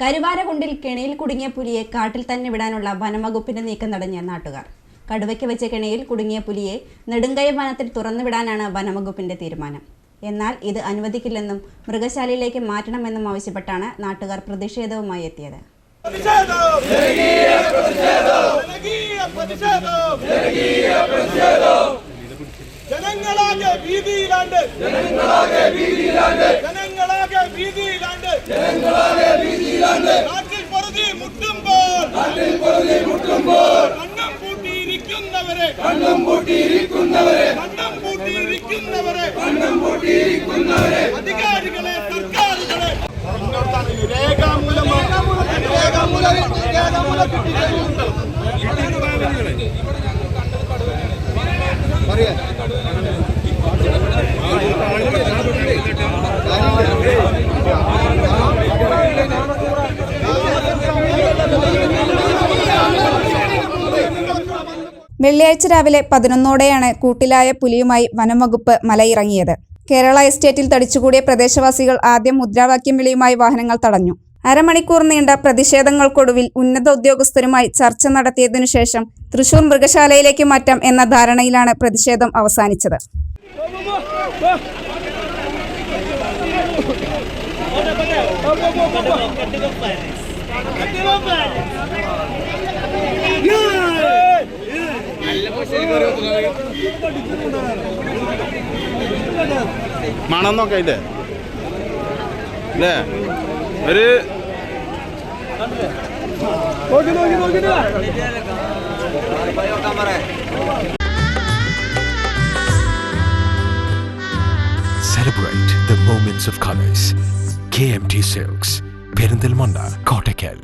കരുവാരകുണ്ടിൽ കെണിയിൽ കുടുങ്ങിയ പുലിയെ കാട്ടിൽ തന്നെ വിടാനുള്ള വനംവകുപ്പിന്റെ നീക്കം തടഞ്ഞ നാട്ടുകാർ. കടുവയ്ക്ക് വെച്ച കെണിയിൽ കുടുങ്ങിയ പുലിയെ നെടുങ്കയ വനത്തിൽ തുറന്നുവിടാനാണ് വനംവകുപ്പിന്റെ തീരുമാനം. എന്നാൽ ഇത് അനുവദിക്കില്ലെന്നും മൃഗശാലയിലേക്ക് മാറ്റണമെന്നും ആവശ്യപ്പെട്ടാണ് നാട്ടുകാർ പ്രതിഷേധവുമായി എത്തിയത്. ജനങ്ങളാകെ വീതിയിലാണ്ട് ജനങ്ങളാകെ വീതിയിലാണ്ട് നാട്ടിൽ പൊറുതി മുട്ടുമ്പോൾ കണ്ണം പൂട്ടിയിരിക്കുന്നവരെ കണ്ണം പൂട്ടിയിരിക്കുന്നവരെ കണ്ണം പൂട്ടിയിരിക്കുന്നവരെ. കണ്ണം പൂട്ടിയിരിക്കുന്നവരെ. അധികാരികളെ സർക്കാരുകളെ. രേഖാമൂലം രേഖാമൂലം രേഖാമൂലം വെള്ളിയാഴ്ച രാവിലെ പതിനൊന്നോടെയാണ് കൂട്ടിലായ പുലിയുമായി വനംവകുപ്പ് മലയിറങ്ങിയത്. കേരള എസ്റ്റേറ്റിൽ തടിച്ചുകൂടിയ പ്രദേശവാസികൾ ആദ്യം മുദ്രാവാക്യം വിളിയുമായി വാഹനങ്ങൾ തടഞ്ഞു. അരമണിക്കൂർ നീണ്ട പ്രതിഷേധങ്ങൾക്കൊടുവിൽ ഉന്നത ഉദ്യോഗസ്ഥരുമായി ചർച്ച നടത്തിയതിനു ശേഷം തൃശൂർ മൃഗശാലയിലേക്ക് മാറ്റാം എന്ന ധാരണയിലാണ് പ്രതിഷേധം അവസാനിച്ചത്. മണം നോക്കാം അതിന്റെ അല്ലേ ഒരു Celebrate the moments of colors. KMT Silks, Perindal Manda, Kottakkal.